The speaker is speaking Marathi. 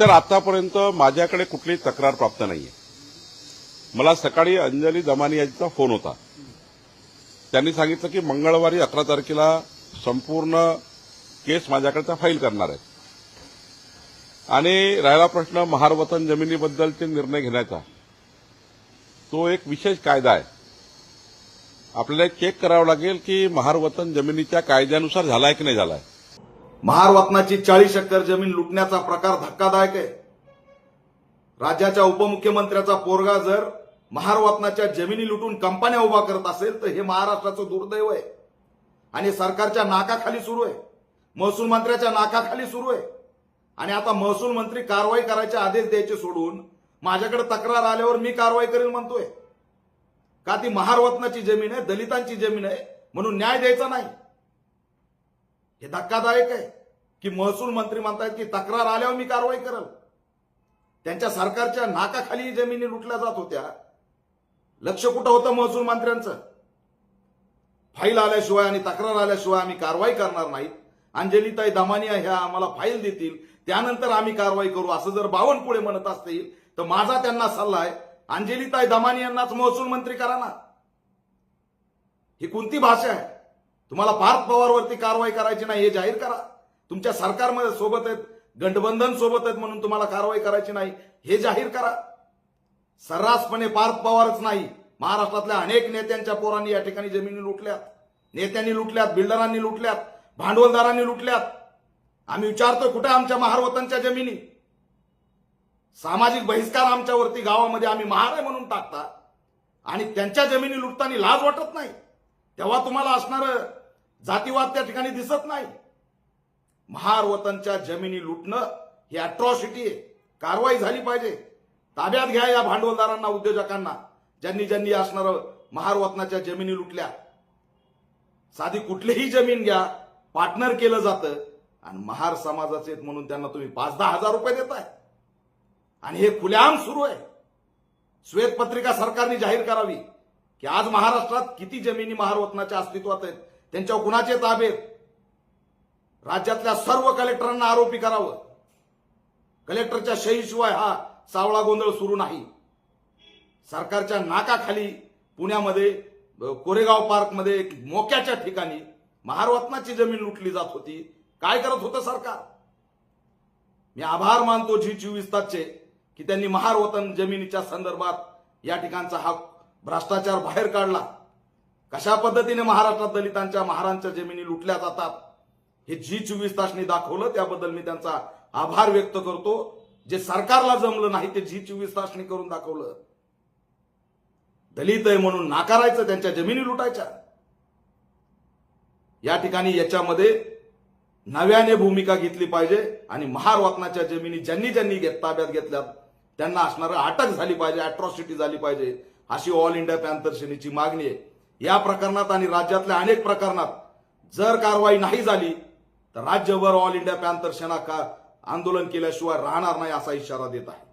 एकतर आतापर्यंत माझ्याकडे कुठलीही तक्रार प्राप्त नाहीये. मला सकाळी अंजली दमानी यांचा फोन होता. त्यांनी सांगितलं की मंगळवारी अकरा तारखेला संपूर्ण केस माझ्याकडचा फाईल करणार आहेत. आणि राहिला प्रश्न महारवतन जमिनीबद्दलचे निर्णय घेण्याचा. तो एक विशेष कायदा आहे. आपल्याला चेक करावं लागेल की महारवतन जमिनीच्या कायद्यानुसार झालाय की नाही झालाय. महारवतनाची चाळीस एकर जमीन लुटण्याचा प्रकार धक्कादायक आहे. राज्याच्या उपमुख्यमंत्र्याचा पोरगा जर महारवतनाच्या जमिनी लुटून कंपन्या उभा करत असेल तर हे महाराष्ट्राचं दुर्दैव आहे. आणि सरकारच्या नाकाखाली सुरू आहे. महसूल मंत्र्याच्या नाकाखाली सुरू आहे. आणि आता महसूल मंत्री कारवाई करायचे आदेश द्यायचे सोडून माझ्याकडे तक्रार आल्यावर मी कारवाई करेल म्हणतोय. का ती महारवतनाची जमीन आहे दलितांची जमीन आहे म्हणून न्याय द्यायचा नाही? हे धक्कादायक आहे. की महसूल मंत्री म्हणतायत की तक्रार आल्यावर मी कारवाई करल. त्यांच्या सरकारच्या नाकाखाली जमिनी लुटल्या जात होत्या. लक्ष कुठं होतं महसूल मंत्र्यांचं? फाईल आल्याशिवाय आणि तक्रार आल्याशिवाय आम्ही कारवाई करणार नाहीत. अंजलीताई दमानिया ह्या आम्हाला फाईल देतील. त्यानंतर आम्ही कारवाई करू. असं जर बावनकुळे म्हणत असतील तर माझा त्यांना सल्ला आहे. अंजलीताई दमानी यांनाच महसूल मंत्री करा ना. ही कोणती भाषा आहे? तुम्हाला पार्थ पवारवरती कारवाई करायची नाही हे जाहीर करा. तुमच्या सरकारमध्ये सोबत आहेत गठबंधन सोबत आहेत म्हणून तुम्हाला कारवाई करायची नाही हे जाहीर करा. सर्रासपणे पार्थ पवारच नाही. महाराष्ट्रातल्या अनेक नेत्यांच्या पोरांनी या ठिकाणी जमिनी लुटल्यात. नेत्यांनी लुटल्यात बिल्डरांनी लुटल्यात भांडवलदारांनी लुटल्यात. आम्ही विचारतोय कुठे आमच्या महारवतांच्या जमिनी? सामाजिक बहिष्कार आमच्यावरती गावामध्ये आम्ही महार आहे म्हणून टाकता आणि त्यांच्या जमिनी लुटताना लाज वाटत नाही. तेव्हा तुम्हाला असणारं जातीवाद त्या ठिकाणी दिसत नाही. महारवतनच्या जमिनी लुटणं ही अट्रॉसिटी आहे. कारवाई झाली पाहिजे. ताब्यात घ्या या भांडवलदारांना उद्योजकांना ज्यांनी ज्यांनी असणार महारवतनाच्या जमिनी लुटल्या. साधी कुठलीही जमीन घ्या पार्टनर केलं जातं आणि महार समाजाचे आहेत म्हणून त्यांना तुम्ही पाच दहा हजार रुपये देताय. आणि हे खुलेआम सुरू आहे. श्वेतपत्रिका सरकारने जाहीर करावी की आज महाराष्ट्रात किती जमिनी महारवतनाच्या अस्तित्वात आहेत त्यांच्यावर कुणाचे ताबे आहेत? राज्यातल्या सर्व कलेक्टरांना आरोपी करावं. कलेक्टरच्या शहीशिवाय हा सावळा गोंधळ सुरू नाही. सरकारच्या नाकाखाली पुण्यामध्ये कोरेगाव पार्कमध्ये एक मोक्याच्या ठिकाणी महारवतनाची जमीन लुटली जात होती. काय करत होतं सरकार? मी आभार मानतो जी चोवीस तासचे की त्यांनी महारवतन जमिनीच्या संदर्भात या ठिकाणचा हा भ्रष्टाचार बाहेर काढला. कशा पद्धतीने महाराष्ट्रात दलितांच्या महारांच्या जमिनी लुटल्या जातात? हे जी चोवीस तासनी दाखवलं त्याबद्दल मी त्यांचा आभार व्यक्त करतो. जे सरकारला जमलं नाही ते जी चोवीस तासने करून दाखवलं. दलित आहे म्हणून नाकारायचं त्यांच्या जमिनी लुटायच्या. या ठिकाणी याच्यामध्ये नव्याने भूमिका घेतली पाहिजे आणि महारवतनाच्या जमिनी ज्यांनी ज्यांनी घेत ताब्यात घेतल्या त्यांना असणारं अटक झाली पाहिजे अट्रॉसिटी झाली पाहिजे अशी ऑल इंडिया पॅन्थर सेनेची मागणी आहे. या प्रकरणात आणि राज्यातल्या अनेक प्रकरणात जर कारवाई नाही झाली तर राज्यभर ऑल इंडिया पॅन्थर सेना का आंदोलन केल्याशिवाय राहणार नाही असा इशारा देत आहे.